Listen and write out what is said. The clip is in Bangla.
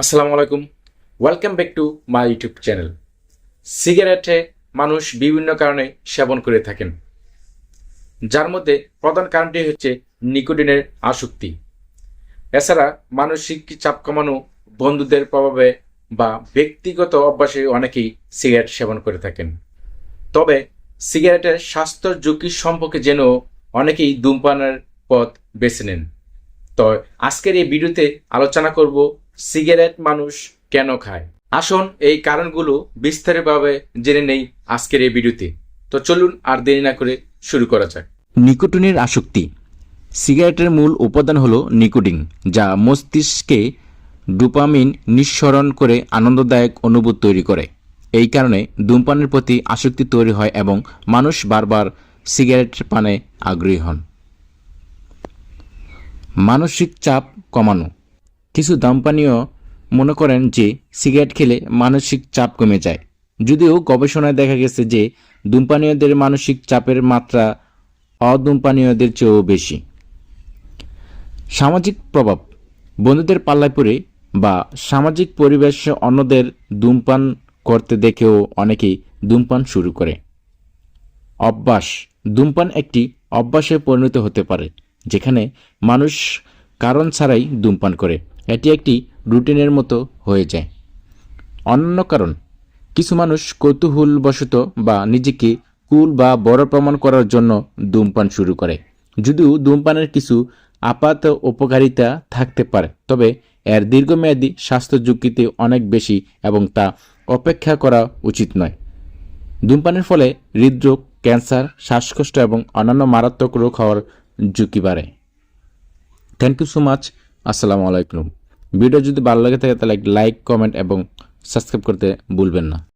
আসসালামু আলাইকুম। Welcome back to my YouTube channel সিগারেটে মানুষ বিভিন্ন কারণে সেবন করে থাকেন। যার মধ্যে প্রধান কারণটি হচ্ছে নিকোটিনের আসক্তি। এছাড়া মানসিক চাপ কমানো বন্ধুদের প্রভাবে বা ব্যক্তিগত অভ্যাসে অনেকেই সিগারেট সেবন করে থাকেন। তবে সিগারেটের স্বাস্থ্য ঝুঁকি সম্পর্কে যেন অনেকেই ধূমপানের পথ বেছে নেন। তো আজকের এই ভিডিওতে আলোচনা করব সিগারেট মানুষ কেন খায়? আসুন এই কারণগুলো বিস্তারিতভাবে জেনে নেই আজকের এই ভিডিওতে। তো চলুন আর দেরি না করে শুরু করা যাক। নিকোটিনের আসক্তি। সিগারেটের মূল উপাদান হল নিকোটিন, যা মস্তিষ্কে ডোপামিন নিঃসরণ করে আনন্দদায়ক অনুভূতি তৈরি করে। এই কারণে ধূমপানের প্রতি আসক্তি তৈরি হয় এবং মানুষ বারবার সিগারেট পানে আগ্রহী হন। মানসিক চাপ কমানো। কিছু ধূমপানীয় মনে করেন যে সিগারেট খেলে মানসিক চাপ কমে যায়। যদিও গবেষণায় দেখা গেছে যে ধূমপানীয়দের মানসিক চাপের মাত্রা অধূমপানীয়দের চেয়েও বেশি। সামাজিক প্রভাব, বন্ধুদের পাল্লায় পড়ে বা সামাজিক পরিবেশে অন্যদের ধূমপান করতে দেখেও অনেকেই ধূমপান শুরু করে। অভ্যাস ধূমপান একটি অভ্যাসে পরিণত হতে পারে, যেখানে মানুষ কারণ ছাড়াই ধূমপান করে। এটি একটি রুটিনের মতো হয়ে যায়। অন্যান্য কারণ, কিছু মানুষ কৌতূহলবশত বা নিজেকে কুল বা বড় প্রমাণ করার জন্য ধূমপান শুরু করে। যদিও ধূমপানের কিছু আপাত উপকারিতা থাকতে পারে, তবে এর দীর্ঘমেয়াদী স্বাস্থ্য ঝুঁকিতে অনেক বেশি এবং তা অপেক্ষা করা উচিত নয়। ধূমপানের ফলে হৃদরোগ, ক্যান্সার, শ্বাসকষ্ট এবং অন্যান্য মারাত্মক রোগ হওয়ার ঝুঁকি বাড়ে। থ্যাংক ইউ সো মাচ আসসালামু আলাইকুম। ভিডিও যদি ভালো লাগে থাকে তাহলে লাইক কমেন্ট এবং সাবস্ক্রাইব করতে ভুলবেন না।